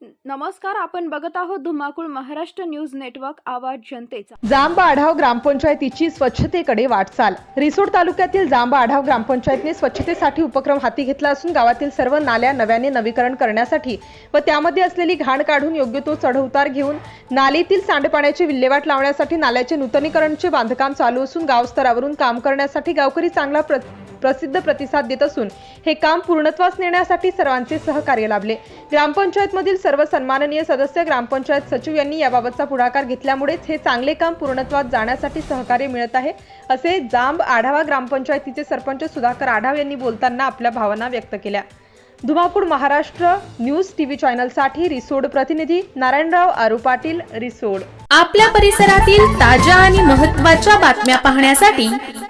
नमस्कार आपण बघत आहोत धुमाकूळ महाराष्ट्र न्यूज नेटवर्क आवाज जनतेचा. जांब आढाव ग्रामपंचायतीची स्वच्छतेकडे वाटचाल. रिसोड तालुक्यातील जांब आढाव ग्रामपंचायतने स्वच्छतेसाठी उपक्रम हाती घेतला असून गावातील सर्व नाल्या नव्याने नवीकरण करण्यासाठी व त्यामध्ये असलेली घाण काढून योग्य तो चढउतार घेऊन नालीतील सांडपाण्याची विल्हेवाट लावण्यासाठी नाल्याचे नूतनीकरणचे बांधकाम चालू असून गावस्तरावरून काम करण्यासाठी गावकरी चांगला प्र प्रसिद्ध प्रतिसाद देत असून हे काम पूर्णत्वास नेण्यासाठी सर्वांचे सहकार्य लाभले. ग्रामपंचायतमधील सर्व सन्माननीय सदस्य ग्रामपंचायत सचिव यांनी याबाबतचा पुढाकार घेतल्यामुळेच हे चांगले काम पूर्णत्वास जाण्यासाठी सहकार्य मिळत आहे असे जांब आढावा ग्रामपंचायतीचे सरपंच सुधाकर आढाव यांनी बोलताना आपल्या भावना व्यक्त केल्या. धुमाकूळ महाराष्ट्र न्यूज टीव्ही चॅनलसाठी रिसोड प्रतिनिधी नारायणराव आरू पाटील रिसोड. आपल्या परिसरातील ताज्या आणि महत्त्वाच्या बातम्या पाहण्यासाठी